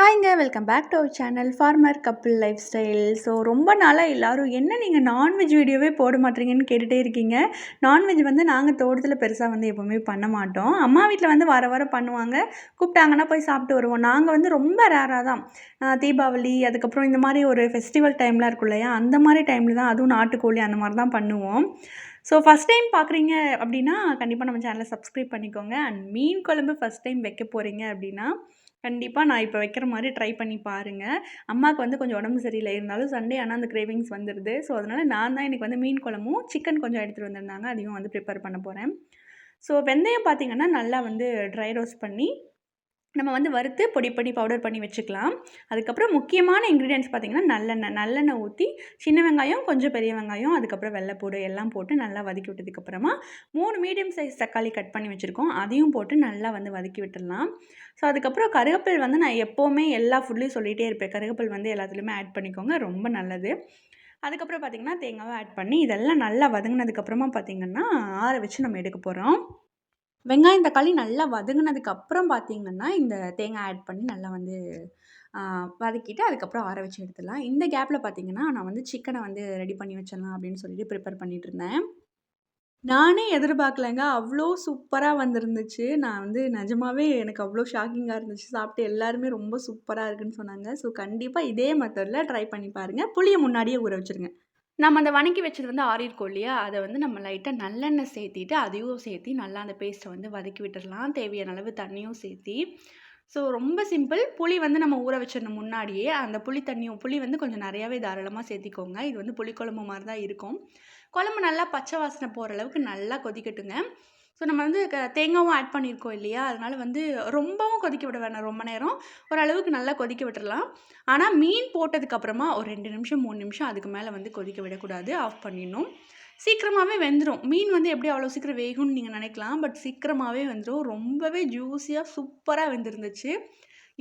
ஹாய்ங்க welcome back to our channel farmer couple lifestyle so ரொம்ப நாளாக எல்லோரும் என்ன நீங்கள் நான்வெஜ் வீடியோவே போட மாட்டீங்கன்னு கேட்டுகிட்டே இருக்கீங்க? நான்வெஜ் வந்து நாங்கள் தோட்டத்தில் பெருசாக வந்து எப்போவுமே பண்ண மாட்டோம். அம்மா வீட்டில் வந்து வர வர பண்ணுவாங்க. கூப்பிட்டாங்கன்னா போய் சாப்பிட்டு வருவோம். நாங்கள் வந்து ரொம்ப ரேராக தான். தீபாவளி அதுக்கப்புறம் இந்த மாதிரி ஒரு ஃபெஸ்டிவல் டைம்லாம் இருக்கும் இல்லையா? அந்த மாதிரி டைமில் தான் அதுவும் நாட்டுக்கோழி அந்த மாதிரி தான் பண்ணுவோம். ஸோ ஃபஸ்ட் டைம் பார்க்குறீங்க அப்படின்னா கண்டிப்பாக நம்ம சேனலை சப்ஸ்கிரைப் பண்ணிக்கோங்க. அண்ட் மீன் குழம்பு ஃபஸ்ட் டைம் வைக்க போகிறீங்க அப்படின்னா கண்டிப்பாக நான் இப்போ வைக்கிற மாதிரி ட்ரை பண்ணி பாருங்கள் அம்மாவுக்கு வந்து கொஞ்சம் உடம்பு சரியில்லை. இருந்தாலும் சண்டே ஆனால் அந்த கிரேவிங்ஸ் வந்துடுது ஸோ அதனால் நான் தான் இன்றைக்கி வந்து மீன் குழம்பும் சிக்கன் கொஞ்சம் எடுத்துகிட்டு வந்திருந்தாங்க. அதையும் வந்து ப்ரிப்பேர் பண்ண போகிறேன் ஸோ வெந்தயம் பார்த்திங்கன்னா நல்லா வந்து ட்ரை ரோஸ்ட் பண்ணி நம்ம வந்து வறுத்து பொடி பொடி பவுடர் பண்ணி வச்சுக்கலாம். அதுக்கப்புறம் முக்கியமான இன்க்ரீடியன்ஸ் பார்த்திங்கன்னா நல்லெண்ணெய். நல்லெண்ணெய் ஊற்றி சின்ன வெங்காயம் கொஞ்சம் பெரிய வெங்காயம் அதுக்கப்புறம் வெள்ளைப்பூடு எல்லாம் போட்டு நல்லா வதக்கி விட்டதுக்கப்புறமா மூணு மீடியம் சைஸ் தக்காளி கட் பண்ணி வச்சுருக்கோம். அதையும் போட்டு நல்லா வந்து வதக்கி விட்டுடலாம். ஸோ அதுக்கப்புறம் கருகப்பில் வந்து நான் எப்போவுமே எல்லா ஃபுட்லேயும் சொல்லிகிட்டே இருப்பேன். கருகப்பில் வந்து எல்லாத்துலேயுமே ஆட் பண்ணிக்கோங்க. ரொம்ப நல்லது. அதுக்கப்புறம் பார்த்திங்கன்னா தேங்காவை ஆட் பண்ணி இதெல்லாம் நல்லா வதங்கினதுக்கப்புறமா பார்த்திங்கன்னா ஆற வச்சு நம்ம எடுக்க போகிறோம் வெங்காயம் தக்காளி நல்லா வதங்கினதுக்கு அப்புறம் பார்த்தீங்கன்னா இந்த தேங்காய் ஆட் பண்ணி நல்லா வந்து வதக்கிட்டு அதுக்கப்புறம் ஆற வச்சு எடுத்துடலாம். இந்த கேப்பில் பார்த்தீங்கன்னா நான் வந்து சிக்கனை வந்து ரெடி பண்ணி வச்சிடலாம் அப்படின்னு சொல்லிட்டு ப்ரிப்பேர் பண்ணிகிட்டு இருந்தேன். நானே எதிர்பார்க்கலங்க. அவ்வளோ சூப்பராக வந்திருந்துச்சு. நான் வந்து நிஜமாவே எனக்கு அவ்வளோ ஷாக்கிங்காக இருந்துச்சு. சாப்பிட்டு எல்லாருமே ரொம்ப சூப்பராக இருக்குன்னு சொன்னாங்க. ஸோ கண்டிப்பாக இதே மெத்தடில் ட்ரை பண்ணி பாருங்கள் புளியை முன்னாடியே ஊற வச்சுருங்க. நம்ம அந்த வணக்கி வச்சது வந்து ஆறியிருக்கோம் இல்லையா? அதை வந்து நம்ம லைட்டாக நல்லெண்ணெய் சேர்த்திட்டு அதையும் சேர்த்தி நல்லா அந்த பேஸ்ட்டை வந்து வதக்கி விட்டுடலாம் தேவையான அளவு தண்ணியும் சேர்த்தி. ஸோ ரொம்ப சிம்பிள் புளி வந்து நம்ம ஊற வச்சிடணும் முன்னாடியே. அந்த புளி தண்ணியும் புளி வந்து கொஞ்சம் நிறையாவே தாராளமாக சேர்த்திக்கோங்க. இது வந்து புளிக்குழம்பு மாதிரி தான் இருக்கும். குழம்பு நல்லா பச்சை வாசனை போகிற அளவுக்கு நல்லா கொதிக்கட்டுங்க. ஸோ நம்ம வந்து க தேங்காவும் ஆட் பண்ணியிருக்கோம் இல்லையா? அதனால் வந்து ரொம்பவும் கொதிக்க விட வேணாம் ரொம்ப நேரம். ஓரளவுக்கு நல்லா கொதிக்க விட்டுடலாம் ஆனால் மீன் போட்டதுக்கப்புறமா ஒரு ரெண்டு நிமிஷம் மூணு நிமிஷம் அதுக்கு மேலே வந்து கொதிக்க விடக்கூடாது. ஆஃப் பண்ணிடணும். சீக்கிரமாகவே வெந்துடும் மீன் வந்து எப்படி அவ்வளோ சீக்கிரம் வேகும்னு நீங்கள் நினைக்கலாம். பட் சீக்கிரமாகவே வெந்துடும் ரொம்பவே ஜூஸியாக சூப்பராக வெந்துருந்துச்சு.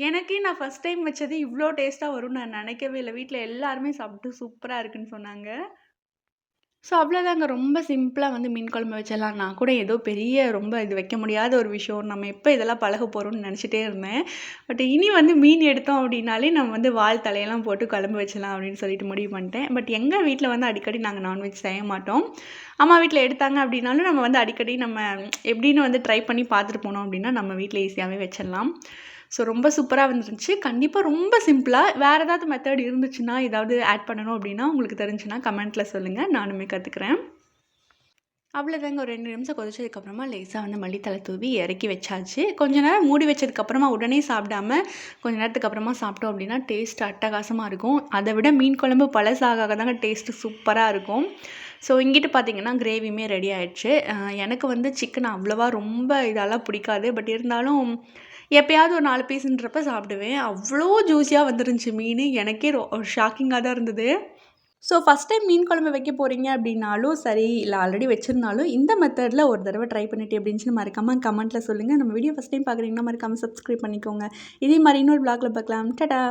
எனக்கே நான் ஃபஸ்ட் டைம் வச்சது இவ்வளோ டேஸ்ட்டாக வரும்னு நான் நினைக்கவே இல்லை. வீட்டில் எல்லாருமே சாப்பிட்டு சூப்பராக இருக்குன்னு சொன்னாங்க. ஸோ அவ்வளோதாங்க ரொம்ப சிம்பிளாக வந்து மீன் குழம்பு வச்சிடலாம் நான் கூட ஏதோ பெரிய ரொம்ப இது வைக்க முடியாத ஒரு விஷயம். நம்ம எப்போ இதெல்லாம் பழக போகிறோம்னு நினச்சிட்டே இருந்தேன். பட் இனி வந்து மீன் எடுத்தோம் அப்படின்னாலே நம்ம வந்து வால் தலையெல்லாம் போட்டு குழம்பு வச்சலாம் அப்படின்னு சொல்லிட்டு முடிவு பண்ணிட்டேன். பட் எங்கள் வீட்டில் வந்து அடிக்கடி நாங்கள் நான்வெஜ் செய்ய மாட்டோம். அம்மா வீட்டில் எடுத்தாங்க அப்படின்னாலும் நம்ம வந்து அடிக்கடி நம்ம எப்படின்னு வந்து ட்ரை பண்ணி பார்த்துட்டு போனோம் அப்படின்னா நம்ம வீட்டில் ஈஸியாகவே வச்சிடலாம் ஸோ ரொம்ப சூப்பராக வந்துருந்துச்சு. கண்டிப்பாக ரொம்ப சிம்பிளாக வேறு ஏதாவது மெத்தட் இருந்துச்சுன்னா ஏதாவது ஆட் பண்ணணும் அப்படின்னா உங்களுக்கு தெரிஞ்சுன்னா கமெண்ட்டில் சொல்லுங்கள் நானுமே கற்றுக்குறேன் அவ்வளோதாங்க ஒரு ரெண்டு நிமிஷம் கொதிச்சதுக்கப்புறமா லேசாக வந்து மல்லித்தலை தூவி இறக்கி வச்சாச்சு. கொஞ்ச நேரம் மூடி வச்சதுக்கப்புறமா உடனே சாப்பிடாம கொஞ்ச நேரத்துக்கு அப்புறமா சாப்பிட்டோம் அப்படின்னா டேஸ்ட் அட்டகாசமாக இருக்கும். அதை விட மீன் குழம்பு பழசாக தாங்க டேஸ்ட்டு சூப்பராக இருக்கும். ஸோ இங்கிட்டு பார்த்தீங்கன்னா கிரேவியுமே ரெடி ஆகிடுச்சு எனக்கு வந்து சிக்கன் அவ்வளோவா ரொம்ப இதெல்லாம் பிடிக்காது. பட் இருந்தாலும் எப்போயாவது ஒரு நாலு பீஸுன்றப்ப சாப்பிடுவேன். அவ்வளோ ஜூஸியாக வந்துருந்துச்சு மீன். எனக்கே ஒரு ஷாக்கிங்காக தான் இருந்தது. ஸோ ஃபஸ்ட் டைம் மீன் குழம்பு வைக்க போகிறீங்க அப்படின்னாலும் சரி இல்லை ஆல்ரெடி வச்சுருந்தாலும் இந்த மெத்தடில் ஒரு தடவை ட்ரை பண்ணிட்டு எப்படின்னு மறக்காமல் கமெண்ட்டில் சொல்லுங்கள் நம்ம வீடியோ ஃபஸ்ட் டைம் பார்க்குறீங்கன்னா மறக்காமல் சப்ஸ்கிரைப் பண்ணிக்கோங்க. இதே மாதிரி இன்னொரு பிளாக்ல பார்க்கலாம். டடா